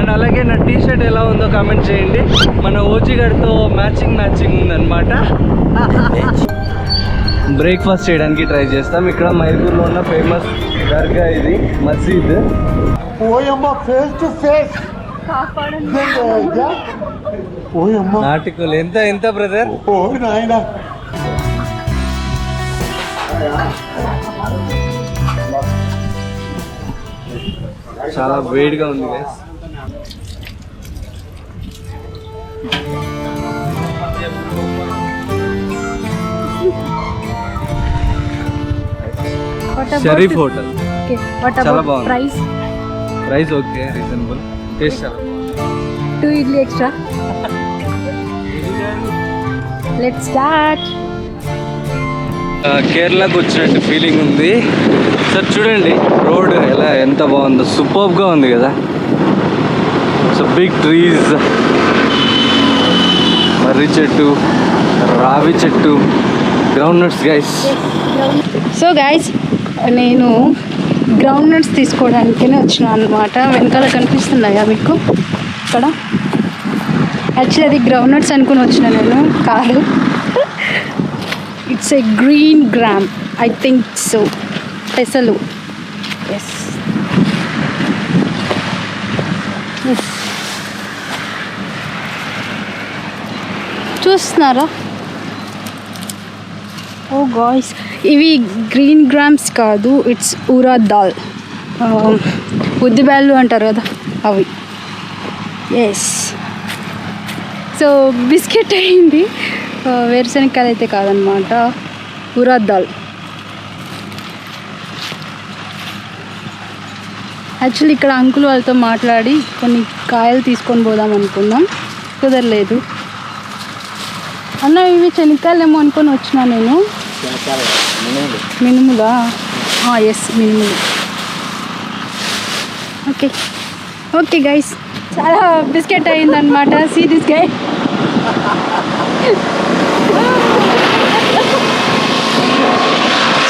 And అలాగే నా T shirt ఎలా ఉందో కామెంట్ చేయండి. మన ఓజీ గడితో మ్యాచింగ్ మ్యాచింగ్ ఉందన్నమాట. బ్రేక్ఫాస్ట్ చేయడానికి ట్రై చేస్తాం. ఇక్కడ మైర్పూర్లో ఉన్న ఫేమస్ దర్గా ఇది మసీద్. ఓయమ్మ ఫేస్ టు ఫేస్ ఓయమ్మ. నాటికలు. ఎంత ఎంత బ్రదర్ ఓ నాయన. చాలా వేడిగా ఉంది. షరీఫ్ హోటల్ చాలా బాగుంది. Price price okay reasonable taste చాలా two idli extra let start కేరళకు వచ్చినట్టు ఫీలింగ్ ఉంది. సార్ చూడండి రోడ్ ఎలా ఎంత బాగుందో సూపర్గా ఉంది కదా. సో బిగ్ ట్రీస్ మర్రి చెట్టు రావి చెట్టు groundnuts guys so guys నేను గ్రౌండ్ నట్స్ తీసుకోవడానికనే వచ్చిన అనమాట వెనకాల కనిపిస్తున్నాయా మీకు? ఇక్కడ? యాక్చువల్లీ అది గ్రౌండ్ నట్స్ అనుకుని వచ్చిన నేను కాదు. It's a green gram I think so పెసలు. ఎస్ చూస్తున్నారా? ఓ గాయ్స్ ఇవి గ్రీన్ గ్రామ్స్ కాదు ఇట్స్ ఊరా దాల్. ఉద్దిబ్యాళ్ళు అంటారు కదా అవి. ఎస్ సో బిస్కెట్ అయింది. ఆ, వేరుశనగకాయలు అయితే కాదనమాట. ఉరాద్ దాల్. యాక్చువల్లీ ఇక్కడ అంకుల్ వాళ్ళతో మాట్లాడి కొన్ని కాయలు తీసుకొని పోదాం అనుకున్నాం. కుదరలేదు. అన్న ఇవి శనక్కాయలు ఏమో అనుకొని వచ్చినా నేను. మినుములా? ఎస్ మినుములు. ఓకే. ఓకే గైస్ చాలా బిస్కెట్ అయిందనమాట సీ దిస్ గై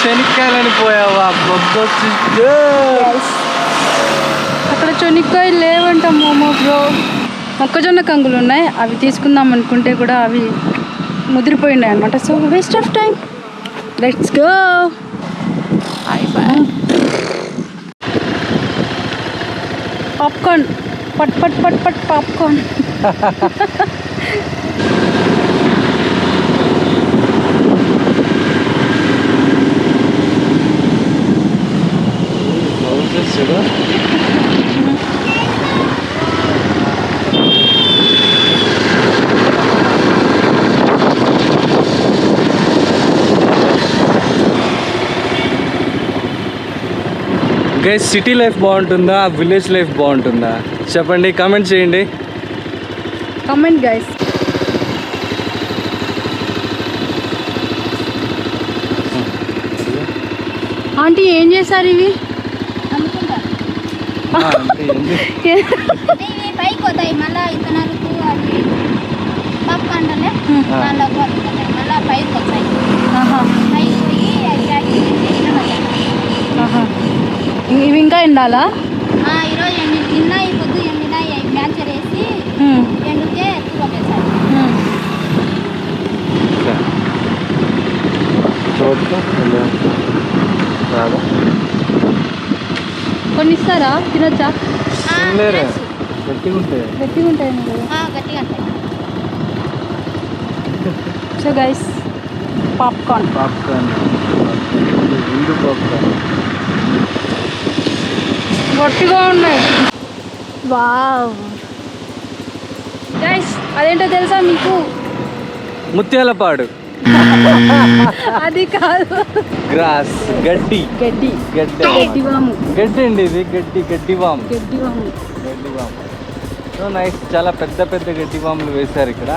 శనిక్కాయలని పోయావా? అక్కడ చొనిక్కాయలు లేవంట మోమో బ్రో మొక్కజొన్న కంగులు ఉన్నాయి. అవి తీసుకుందాం అనుకుంటే కూడా అవి ముదిరిపోయినాయి అనమాట so waste of time let's go popcorn పట్ పట్ పట్ పట్ పాప్కార్న్ చూడు గైస్ సిటీ లైఫ్ బాగుంటుందా? విలేజ్ లైఫ్ బాగుంటుందా? చెప్పండి కామెంట్ చేయండి. కమెంట్ గైస్ ఆంటీ ఏం చేశారు ఇవి? పైకి పోతాయి. మళ్ళా మళ్ళా పైకి వస్తాయి ఆహా, పైకి పోయి అవి ప్యాకింగ్ చేసి ఇట్లా పడతాయి. ఆహా. ఇవి ఇంకా ఎండాలా? ఆ, ఈరోజు ఎండి నిన్న ఈ పొద్దు ఎండిన మ్యాచ్ వేసి ఎండితే కొన్ని ఇస్తారా తినొచ్చా? లేరే. గట్టిగా ఉంటాయి గట్టిగా ఉంటాయి గట్టిగా ఉంటాయి. So guys popcorn. Popcorn. Popcorn. గట్టిగా ఉన్నాయి. వావ్. గైస్ అదేంటో తెలుసా మీకు? ముత్యాలపాడు. అది కాదు. గ్రాస్ గడ్డి. గడ్డి. గడ్డి. గడ్డి వాము గడ్డి అండి ఇది గడ్డి గడ్డి వాము గడ్డి వాము గడ్డి వాము సో నైస్ చాలా పెద్ద పెద్ద గడ్డి వాములు వేశారు ఇక్కడ.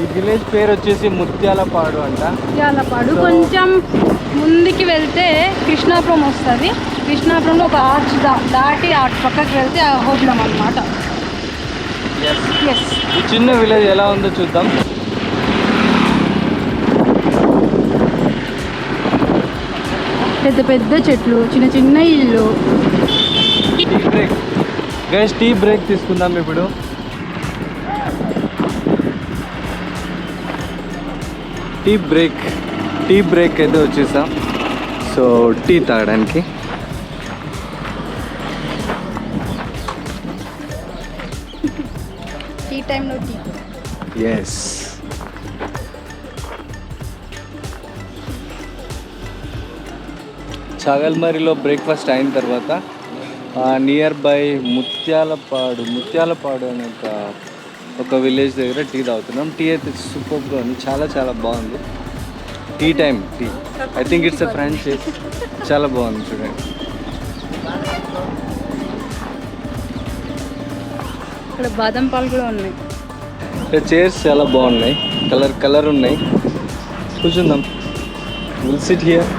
ఈ విలేజ్ పేరు వచ్చేసి ముత్యాలపాడు అంట. యాలపాడు కొంచెం ముందుకి వెళ్తే కృష్ణాపురం వస్తుంది. కృష్ణాపురంలో ఒక ఆర్చ్ దాటి ఆ పక్కకి వెళ్తే ఆ హోటలం అనమాట ఈ చిన్న విలేజ్ ఎలా ఉందో చూద్దాం. పెద్ద పెద్ద చెట్లు చిన్న చిన్న ఇల్లు. గైస్ టీ బ్రేక్ తీసుకుందాం ఇప్పుడు. టీ బ్రేక్ టీ బ్రేక్ అయితే వచ్చేసాం. సో టీ తాగడానికి. టీ టైంలో టీ ఎస్ చాగల్మరిలో బ్రేక్ఫాస్ట్ అయిన తర్వాత నియర్ బై ముత్యాలపాడు ముత్యాలపాడు అనే ఒక ఒక విలేజ్ దగ్గర టీ తాగుతున్నాం. టీ అయితే సూపర్గా ఉంది. చాలా చాలా బాగుంది. Tea time tea I think it's a franchise చాలా బాగుంది చూడండి. ఇక్కడ బాదం పాలు కూడా ఉన్నాయి. ఇక్కడ చైర్స్ చాలా బాగున్నాయి. కలర్ కలర్ ఉన్నాయి. కూర్చుందాం. Will sit here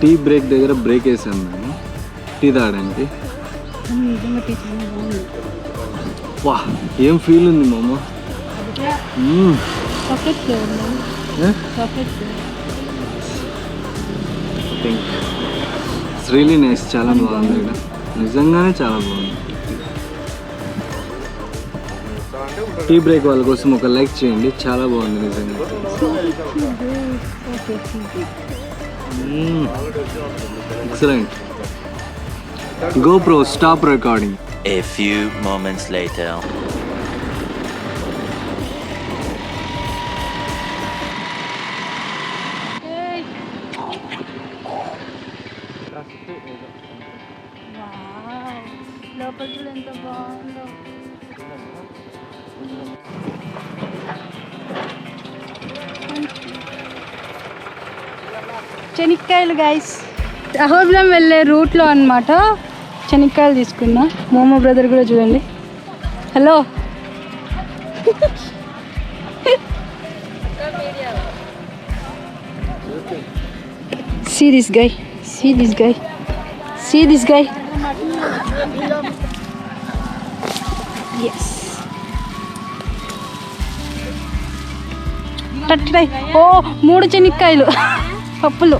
tea break దగ్గర బ్రేక్ వేసాం మేము. టీ తాగడానికి. వా ఏం ఫీల్ ఉంది మామ? థింక్ ఇట్స్ రియలీ నైస్ చాలా బాగుంది ఇక్కడ. నిజంగానే చాలా బాగుంది. టీ బ్రేక్ వాళ్ళ కోసం ఒక లైక్ చేయండి. చాలా బాగుంది నిజంగా. Excellent GoPro stop recording A few moments later. చెనిక్కాయలు గైస్ అహోబిలం వెళ్ళే రూట్లో అనమాట చెనిక్కాయలు తీసుకున్నా. మోమో బ్రదర్ కూడా చూడండి. Hello. See this guy see this guy see this guy oh మూడు చెనిక్కాయలు. పప్పులు.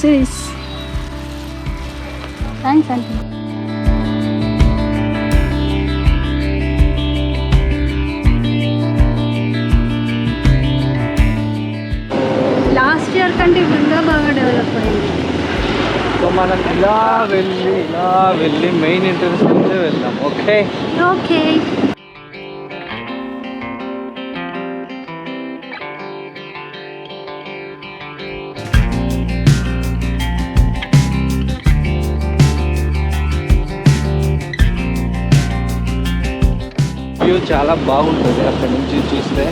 సిరీస్ థ్యాంక్స్ అండి లాస్ట్ ఇయర్ కంటే ఇప్పుడు ఇంకా బాగా డెవలప్ అయింది? సో మనం ఇలా వెళ్ళి ఇలా వెళ్ళి మెయిన్ ఎంట్రన్స్ నుంచే వెళ్దాం ఓకే ఓకే చాలా బాగుంటుంది అక్కడ నుంచి చూస్తే.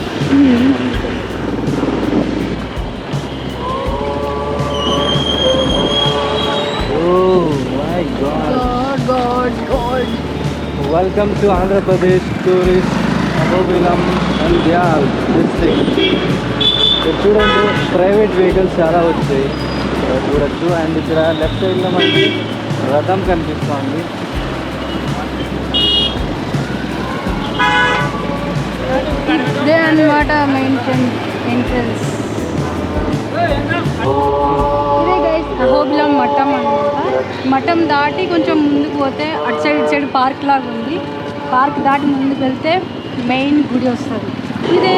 ఓ my god. God god god. Welcome to Andhra Pradesh tourist Ahobilam Nandyal district చూడండి ప్రైవేట్ వెహికల్స్ చాలా వచ్చాయి. చూడొచ్చు. అండ్ ఇక్కడ లెఫ్ట్ సైడ్లో మనకి రథం కనిపిస్తుంది. అనమాట అన్నమాట మెయిన్ ఎంట్రన్స్ ఇదే గైస్ అహోబిలం మఠం అనమాట మఠం దాటి కొంచెం ముందుకు పోతే అటు సైడ్ ఇటు సైడ్ పార్క్ లాగా ఉంది. పార్క్ దాటి ముందుకు వెళ్తే మెయిన్ గుడి వస్తుంది. ఇదే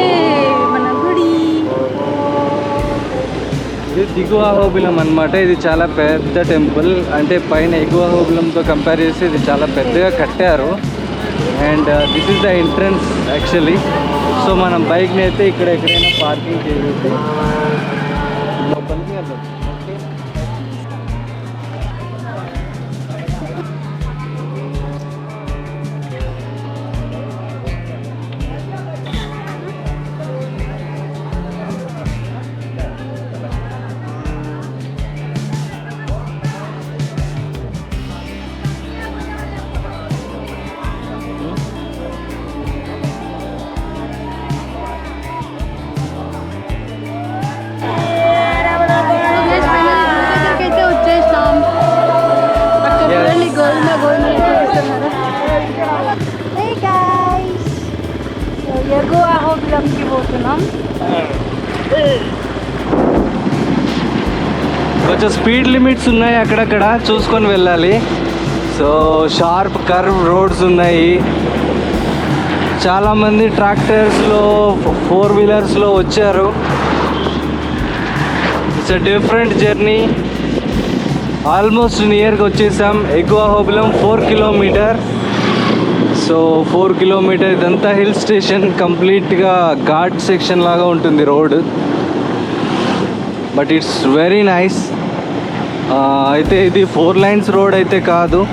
మన గుడి. ఇది దిగువ అహోబిలం అన్నమాట. ఇది చాలా పెద్ద టెంపుల్ అంటే పైన ఎగువ అహోబిలంతో కంపేర్ చేస్తే ఇది చాలా పెద్దగా కట్టారు. And this is the entrance actually so మనం బైక్ని అయితే ఇక్కడ ఎక్కడైనా పార్కింగ్ చేసేసి గోవింద గోవింద చేస్తున్నారు. Hey guys! So, ఎగువ అహోబిలంకి పోతున్నాం. కొంచెం స్పీడ్ లిమిట్స్ ఉన్నాయి అక్కడక్కడ చూసుకొని వెళ్ళాలి. సో షార్ప్ కర్వ్ రోడ్స్ ఉన్నాయి. చాలామంది ట్రాక్టర్స్లో ఫోర్ వీలర్స్లో వచ్చారు. It's a different journey almost నియర్గా వచ్చేసాం. ఎగువ Ahobilam four kilometre. So four kilometre ఇదంతా హిల్ స్టేషన్. కంప్లీట్గా ఘాట్ సెక్షన్ లాగా ఉంటుంది road. But it's very nice. అయితే ఇది ఫోర్ లైన్స్ రోడ్ అయితే కాదు.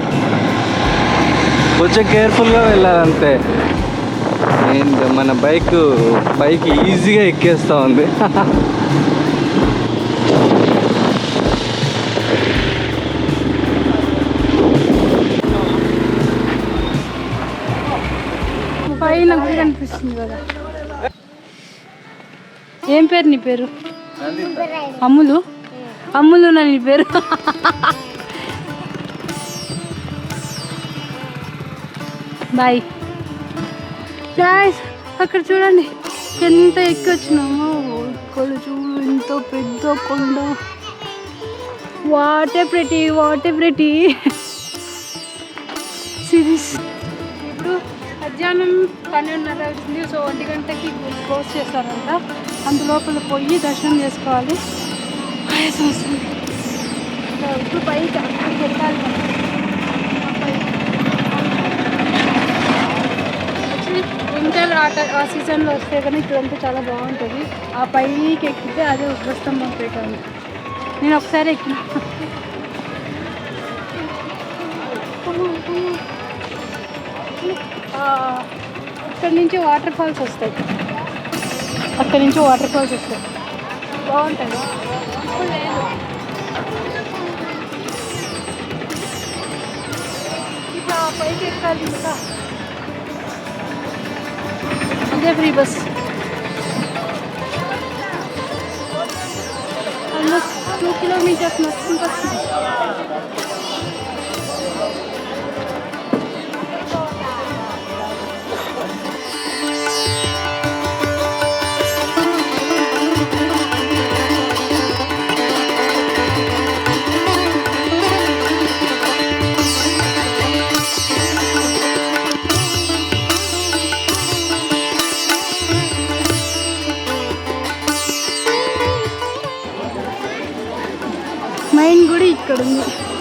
కొంచెం కేర్ఫుల్గా వెళ్ళాలంతే. అండ్ మన బైక్ బైక్ ఈజీగా ఎక్కేస్తూ ఉంది. పైన కూడా కనిపిస్తుంది కదా. ఏం పేరు నీ పేరు? అమ్ములు? అమ్ములు నా నీ పేరు. బాయ్. గాయస్ అక్కడ చూడండి. ఎంత ఎక్కి వచ్చినామో. ఇక్కడ చూడు ఎంత పెద్ద కొండ. What a pretty what a pretty series మధ్యాహ్నం పన్నెండున్నర అవుతుంది. సో ఒంటి గంటకి క్లోజ్ చేస్తారంట. అందులోపల పోయి దర్శనం చేసుకోవాలి. ఆయాసం వస్తుంది ఇప్పుడు పైకి అక్కడికి వెళ్ళాలి మనం. ఆట ఆ సీజన్లో వస్తే కానీ ఇక్కడంతా చాలా బాగుంటుంది. ఆ పైకి ఎక్కితే అదే ఉగ్రస్తంభం పెట్టాను నేను ఒకసారి ఎక్కిన. Thank you. ఇక్కడ నుంచి వాటర్ ఫాల్స్ వస్తాయి. అక్కడ నుంచి వాటర్ ఫాల్స్ వస్తాయి. బాగుంటుంది. ఇప్పుడు లేదు. ఇట్లా పైకి ఎక్కాలి ఇంకా అదే free bus. Almost two kilometres నడుచుకుంటూ వస్తుంది 这个。